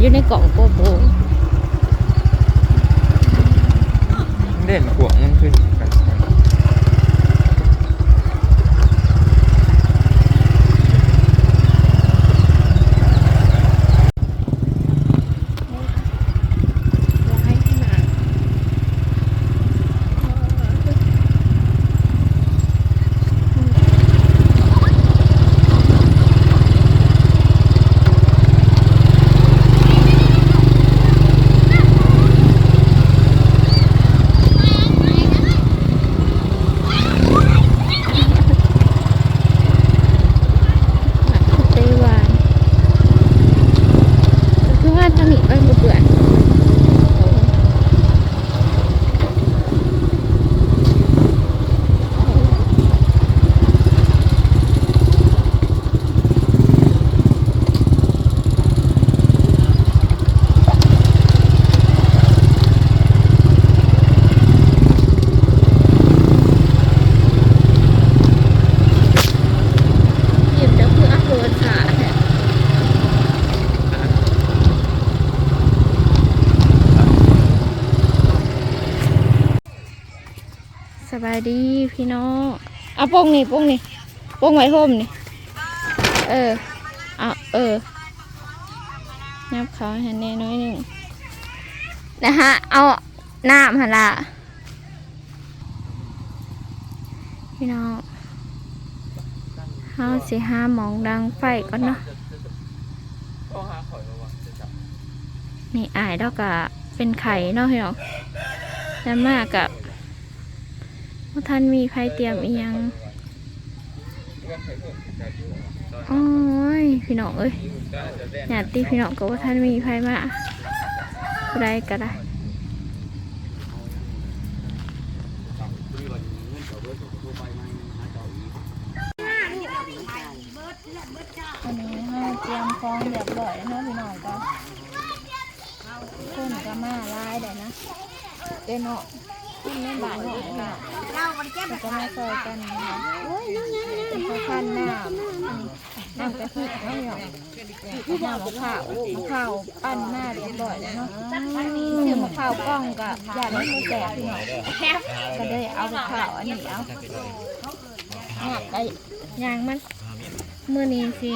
อยู่ในกล่องโกโบเด่นกวงมันขึ้นกัน ร้ายขนาดไต้หวันคือว่าทางนี้ไปบ่เปื่อน หยิบจะคืออัพโหลดขาแท้สบายดีพี่น้องเอาโป้งนี่โป้งนี่โป้งไว้ห่มนี่ เออเอาเออนับเขาให้แน่น้อยหนึ่งนะฮะ เอาน้ำหันละพี่น้องเฮาสิหามองดังไฟก่อนเนาะนี่อายแล้วก็เป็นไข่เนาะพี่น้องแล้วมากกับ ว่าท่านมีไฟเตรียมอีหยังโอ้ยพี่น้องเอ้ยญาติพี่น้องก็ว่าท่านมีไฟมาไรก็ได้วันนี้เราเตรียมพร้อมเรียบร้อยแล้วเนาะพี่น้องก็คนก็มาหลายเดี๋ยวนะเดี๋ยวเนาะ ขึ้นในบ้านเนาะค่ะมันก็มาซอยกันนะคะเป็นข้าวพันน้ำน้ำกะทิเนาะเนาะน้ำมะพร้าวมะพร้าวปั้นหน้าเรียบร้อยแล้วเนาะซื้อมะพร้าวกล้องกับยาไม่แสบพี่น้องก็ได้เอามะพร้าวอันนี้เอาหักได้ยางมันมือนี้สิ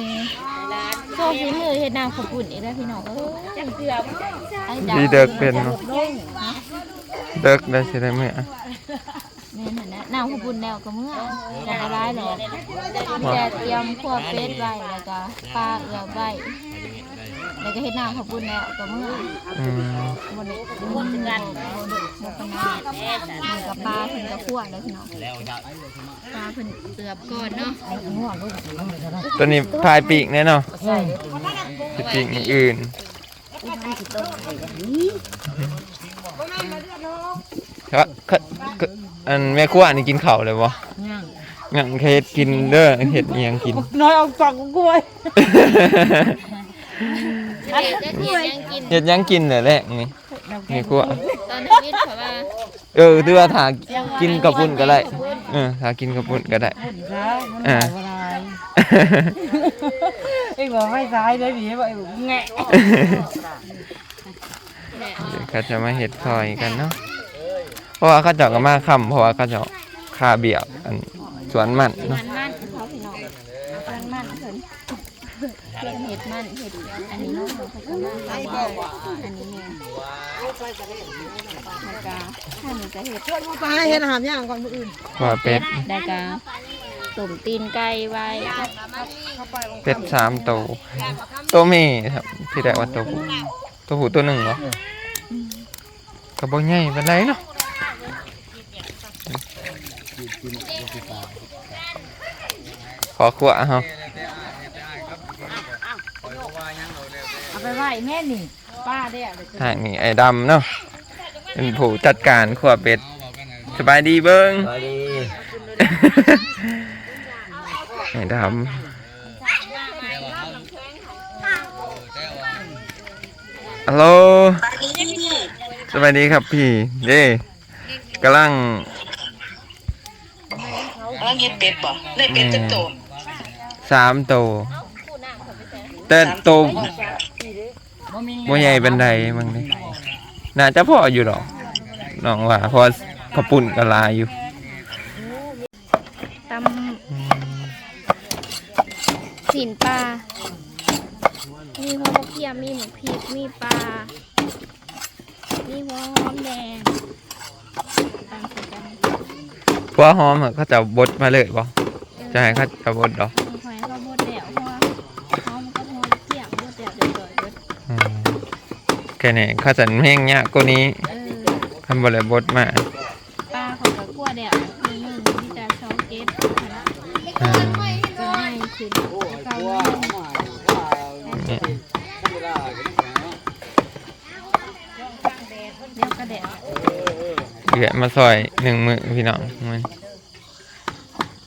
โซ่ฝีมือเฮ็ดน้ำขาวปุ่นอีกแล้วพี่น้องเอ้ยดีเด็กเป็นเนาะ เด็กได้ใช่ได้ไหมอะแม่นหั่นนะน้ำขาวปุ่นแล้วก็เมื่อจะละลายแล้วแต่เตรียมพวกเป็ดไว้แล้วก็ปลาเอือไว้แล้วก็เฮ็ดน้ำขาวปุ่นแล้วก็เมื่ออืมบนบนกันบนบนกันนะนี่กับปลาเพิ่นก็คั่วแล้วพี่น้องปลาเพิ่นเอือบก่อนเนาะตัวนี้พายปีกแน่เนาะสิปีกอย่างอื่น ครับครับครับอันแม่ครัวนี่กินข้าวเลยวะงั้นเฮ็ดกินเด้อเฮ็ดอิหยังกิน น้อยออกจากกล้วยเด็กจะเทียนยังกิน เฮ็ดหยังกินแต่แรกนี่แม่ครัวตอนนี้เพราะว่าเออเดือถ้ากินกับปุ่นก็ได้เออถ้ากินกับปุ่นก็ได้หุ่นซะมันหลายวันไรไอ้บอกไม่ซ้ายได้ดีว่าไอ้บอกแงะ เดี๋ยวเขาจะมาเห็ดซอยกันเนาะ เพราะว่าเขาเจาะกันมาค่ำเพราะว่าเขาเจาะคาเบียบอันสวนมันเนาะนมันเขาพี่น้องมันมันเพิ่นเพิ่นเห็ดมันเห็ดอันนี้เนาะเขาจะมาใส่อันนี้เนี่ยแล้วก็ถ้าหนูจะเห็ดตายเห็นอาหารย่างก่อนมืออื่นว่าเป็ดได้ก็ตุ่มตีนไก่ไว้เป็ดสามตัวตัวเมีครับที่ได้ว่าตัวผู้ตัวผู้ตัวหนึ่งเหรอก็บ่ใหญ่ปานใดเนาะ ขอขวเฮาเอาไปไหว้แม่นี่ป้าได้อะทางนี้ไอ้ดำเนาะเป็นผู้จัดการขวเป็ดสบายดีเบิ้งสวัสดีไอ้ดำฮัลโหลสวัสดีครับพี่เด้กำลังเอาเฮ็ดเป็ดบ่ได้เป็ดจักโต สามโตวแต่โตวบบ่ใหญ่บันไดบางนี่น่าจะพออยู่ดอกน้องว่าเพราะกระปุ่นกะลายอยู่ตำสินปลา มีหัวมะเขียมีหมูพริกมีปลา มีหัวหอมแดงตำใส่กันหัวหอมอะเขาจะบดมาเลยบ่จะให้เขาจะบดดอกหอ ค่นี้เขาจะแห้งยากกว่านี้เออทำบ่ได้บดมาปลาเขาก็กลัวเดี๋ยวคือหนึ่งมีแต่สองเกตนะอ่าจะง่ายขึ้นแล้วก็ง่ายนี่เดี๋ยวก็เดี๋ยวเหลือมาซอยหนึ่งมือพี่น้องมัน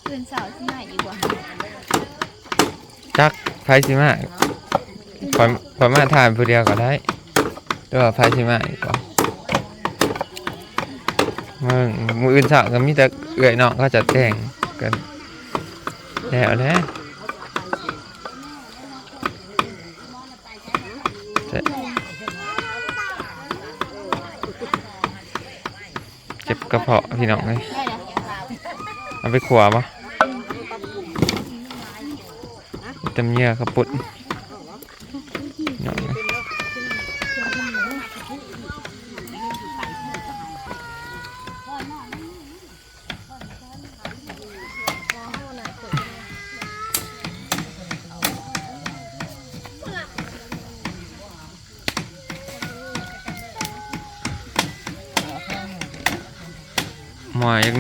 คืนเสาร์ที่ไหนดีกว่าจักไฟสิมาพอพอมาทานผู้เดียวก็ได้ หรือว่าไฟสิมาอีกบ่มึงมืออื่นสาวก็มีแต่เอื่อยน้องเขาจะแต่งกันแล้วแหละเจ็บกระเพาะพี่น้องเลยได้แล้วเอาไปขัวปะตำเยื่อกระปุด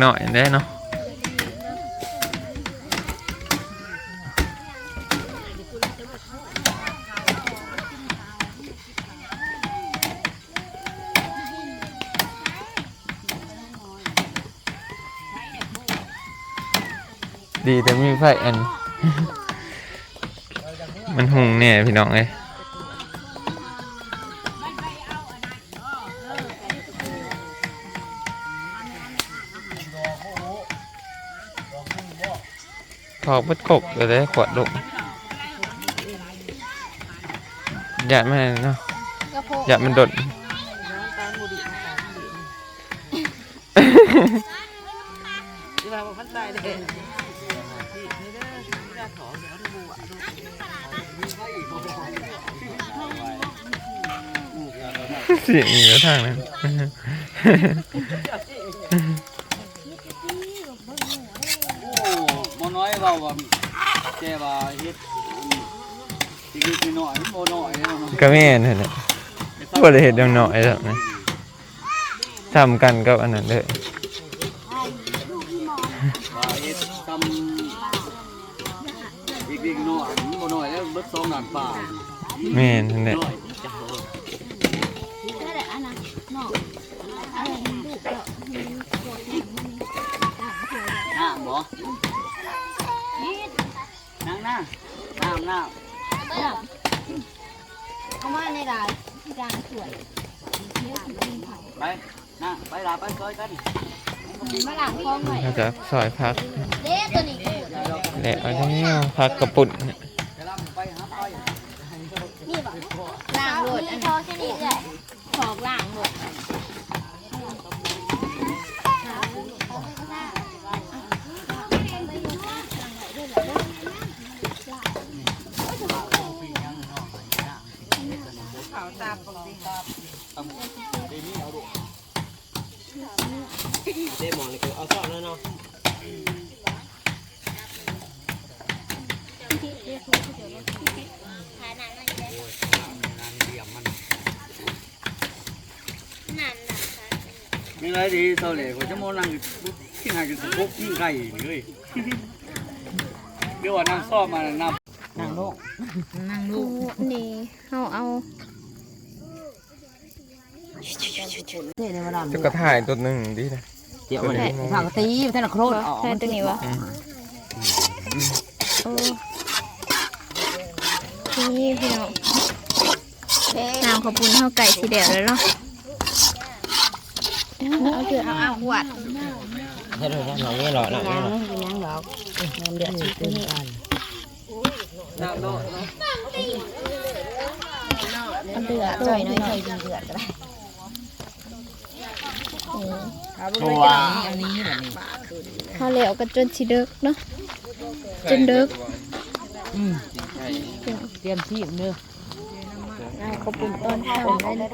หน่อยได้เนาะดีแต่มีไฟอัน มันหุงเนี่ยพี่น้องเอ้ ยขอกบัดกบเลยได้ขวดลงหยาดมันเนาะกระโพกหยาดมันดดที่ว่ามันตายเด้อเสียงอยู่ทางนั้น โอ้หมอ น้อยเว้าว่าแกว่าเฮ็ดอีกนิดหน่อยมันบ่น้อยเนาะก็แม่นนั่นแหละบ่ได้เฮ็ดน้อยๆแล้วนะทำกันกับอันนั้นเด้อว่าเฮ็ดซ้ำอีกนิดหน่อยมันบ่น้อยแล้วเบิด2ล้านป่าแม่นนั่นแหละน้อยจ้ะ นั่นแหน้ามันดุเนาะมีปวดแขนมันต่างเสียน้ำบ่นั่งน้ำน้ำน้เอามาในร้านจานสวยำไปน้ำไปลาไปซอยกันมาหลังคลองหน่อยเขาจะซอยพักเด็ตัวนี้และเอาแล้วพักกระปุ่นนี่ยจะลำไปหาไปนี่บ่ล่างหลดอันพอแค่นี้เลยขอกล่างหลด เท่าไหร่ก็จะมอนั่งที่ไหนกันสุกยิ่งไก่นี่เลยเดี๋ยวว่านั่งซ่อมมานั่งนั่งลงนั่งลดูงนี่เอาเอาเท่ในวันนั้นจะกระถ่ายตัวหนึ่งดีนะเดี๋ยวมันทางตีท่านโครนออกใช่ตัวนี้วะอืมโอ้นี่พี่น้องน้ำขอบคุณเท่าไก่สีแดงเลยเนาะ เอาเถอะเอาเอาหวัดเท่าไหร่หน่อยนี่หรอหน่อยนี่หรอยังหรอกน้ำเดือดขึ้นกันเอาไปเดือดจ่จ่ออยยน้น้ออยยใจดีเดือดก็ได้ตัวอันนี้แบบนี้เขาเหลวกันจนสิเดึกเนาะจนเดึกอืมเตรียมที่เนื้อ เอาขาวปุ่นตอนค่ำได้เลย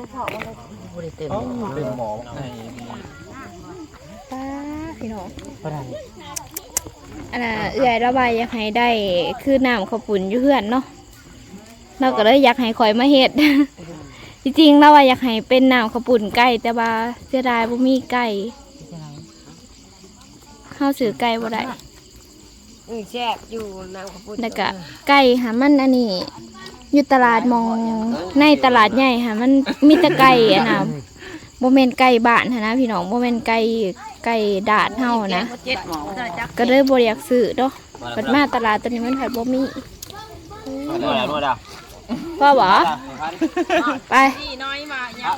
บริเต็มเป็นหมอในป้าพี่น้องพอได้อันน่ะเอื้อยระบายอยากให้ได้คือน้ำข้าวปุ่นอยู่เพื่อนเนาะเราก็เลยอยากให้คอยมาเฮ็ดจริงๆเราอยากให้เป็นน้ำขาวปุ่นไก่แต่ว่าเสียดายบ่มีไก่ข้าซื้อไก่บ่ได้อือแซ่บอยู่น้ำขาวปุ้นแล้วก็ไก่หามันอันนี้ อยู่ตลาดมองในตลาดใหญ่ค่ะ มันมีแต่ไก่อันน่ะบ่แม่นไก่บ้านหั้นนะพี่น้องบ่แม่นไก่ไก่ดาดเฮานะ เจ็ดหมอได้จักก็เลยบ่อยากซื้อเนาะเปิดมาตลาดตัวนี้มันผัดบ่มีนวดแล้วนวดแล้วพ่อบ่ไป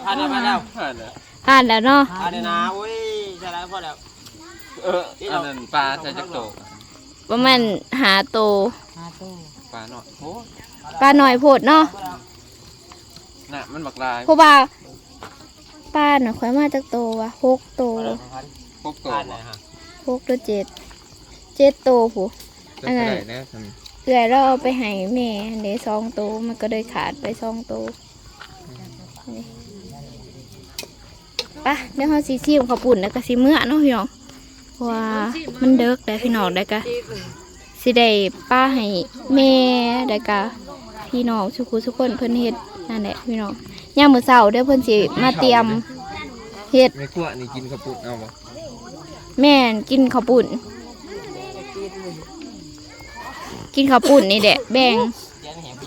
พันแล้วพันแล้วผ่านแล้วเนาะพันแล้วนะอุ้ยใช่แล้วพอแล้วเอออันนั้นปลาใส่จักโตประมาณหาโตห้าตู้ปลาหน่อยโอ้ ปลาหน่อยโพดเนาะน่ะมันบักลายเพราะว่าป้าน่ะค่อยมาจากโตวะหกโตพบโตพันบ่เลยฮะหกหรือเจ็ดเจ็ดโตผู้จะเท่าไหร่แน่ทเอื่อยเราเอาไปให้แม่เดี๋ยวสองโตวมันก็เลยขาดไปสองโตวนี่ไปเดี๋ยวเขาสีซีมข้าวปุ่นแล้วก็สีเมื่อเนาะพี่น้องเพราะว่ามันเดิกได้พี่น้องได้วก็ สิได้ป้าให้แม่ได้วก็พี่น้องทุกคนทุกคนเพิ่นเฮ็ดนั่นแหละพี่น้องย่ามมื้อเช้าเดี๋ยวเพิ่นสิมาเตรียมเฮ็ดำไม่กลัวนี่กินกระปุกเอาบ่แม่นกินข้าวปุ่นกินข้าวปุ่นนี่แหละแบ่ง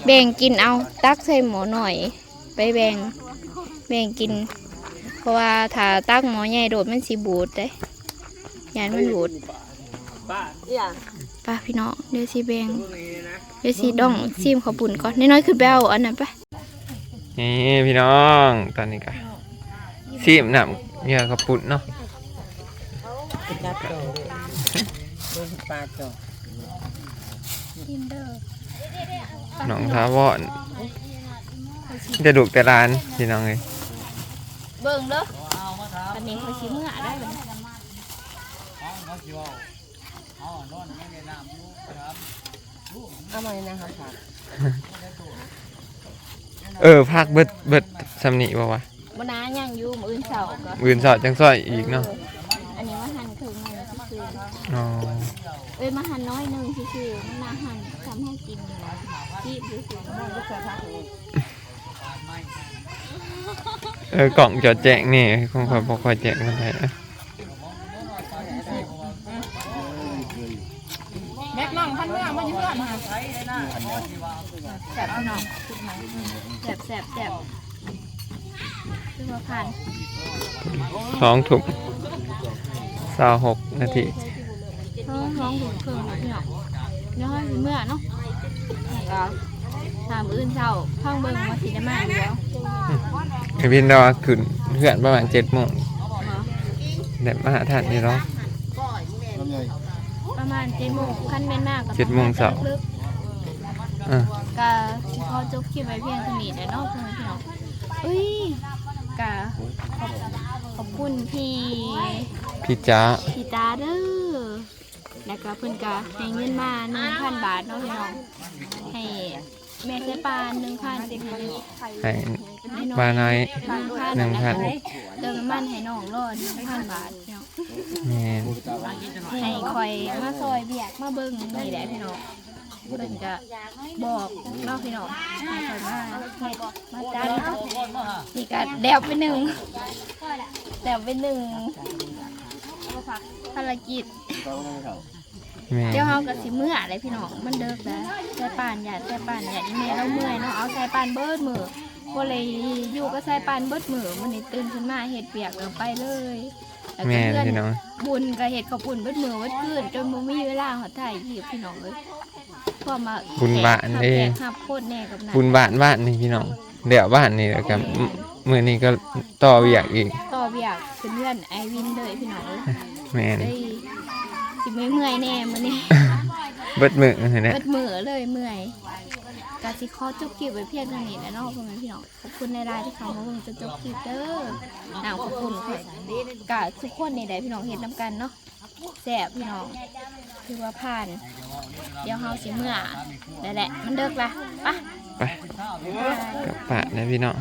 แบ่งกินเอาตักใส่หมอหน่อย ไปแบ่งแบ่งกิน เพราะว่าถ้าตักหมอใหญ่โดดมันสิบูดเลยยานมันบูดอย่างไป้าพี่น้องเดี๋ยวสิแบ่งเดี๋ยวสิดองซิมข้าวปุ่นก่อนน้อยๆขึ้นไปเอาอันนั้นไปนี่พี่น้องตอนนี้ก็ซีมน้ำเหยื่อกระปุกเนาะจับจ่อเลยปลาจ่อกินเด้อหนองทาวอนจะดุกแต่ร้านพี่น้องเลยเบิ่งเด้ออันนี้เขาชิมเมื่อได้เลย เอามาเลยนะครับค่ะเออภาคเบิดเบิดสำนีบ่วะบนาย่างอยู่มืออื่นเสาร์ก็อื่นสอดจังซอยอีกเนาะอันนี้ว่าหั่นครึ่งหนึงคืออ๋อเอ้ยมาหั่นน้อยหนึงคือมันมาหั่นทำให้กินจีบคือเออกล่องจอดแจ้งนี่คงคอยบ่ค่อยแจ้งมันได้นะ แม็กน้องพันเมื่อมาอยู่เพื่อนมา แสบพี่น้องแสบแสบแสบคือว่าผ่านสองถุงสาวหกนาทีท้องท้องถูกเครื่องพี่น้องเดี๋ยวให้เมื่อเนาะแล้วก็ถามอื่นเช้าข้างเบิ่งมาสิได้มาอยู่แล้วไอวินรอขึ้นเพื่อนประมาณเจ็ดโมงเด็ดมหาท่านนี่เนาะประมาณเจ็ดโมงขั้นเป็นมากกับเจ็ดโมงเช้าลึก อะๆก็สิขอจบคลิปไว้เพียงเท่านี้แต่เนาะเพื่อนพี่น้องเอ้ยกะขอบขอบคุณพี่พี่จ้าพี่ตาเด้อแล้วก็เพิ่นก็ให้เงินมาหนึ่งพันบาทเนาะพี่น้องให้แม่ใช้ปลาหนึ่งพันให้ให้ให้น้องปลาน้อยหนึ่งพันหนึ่งพันเติมน้ำมันให้น้องรอดหนึ่งพันบาทพี่น้อง แม่นให้คอยมาซอยเบียกมาเบิ่งนี่แหละพี่น้อง เพิ่นก็บอกเนาะพี่น้องให้คอยมาเฮ็ดมาจัดนี่ก็แดวไปหนึ่งแดวไปหนึ่งภารกิจแม่นเดี๋ยวเฮาก็สิมื้ออะไรพี่น้องมันเดิกแล้วใส่ป่านอย่าใส่ป่านอย่าอีเมลเราเมื่อยเนาะเอาใส่ป่านเบิดมือบ่เลยอยู่ก็ใส่ป่านเบิดมือมื้อนี้ตื่นขึ้นมาเฮ็ดเปียกแล้วไปเลยแล้วก็แม่นเพื่อนพี่น้องบุญก็เฮ็ดข้าวปุ้นเบิดมือเบิดคืนจนบ่มีเวลาหอดถ่ายคลิปพี่น้องเอ้ย ความาบุญบาทนี่บุญบาทบ้านนี่พี่น้องเดี๋ยวบ้านนี่แล้วกับเมื่อนี้ก็ต่อเบียกอีกต่อเบียกขึ้นเพื่อนไอวินเลยพี่น้องเอ้ยแม่นได้สิเมื่อยแน่มื้อนี้ เบิดมื้อนั่นแหลเปิดมือเลยเมื่อยกาสิคอจุกลิบไว้เพียงเท่านี้นะเนาะพ่อแม่พี่น้องขอบคุณในรายที่เขามาเบิ่งจนจบคลิบเด้อหนาวขอบคุณค่ะกะทุกคนในใดพี่น้องเห็นน้ำกันเนาะ แสบพี่น้องคือว่าผ่าน เดี๋ยวเฮาสิเมื่อนั่แหละ มันเดิกละไปไปกับปะนะพี่น้อง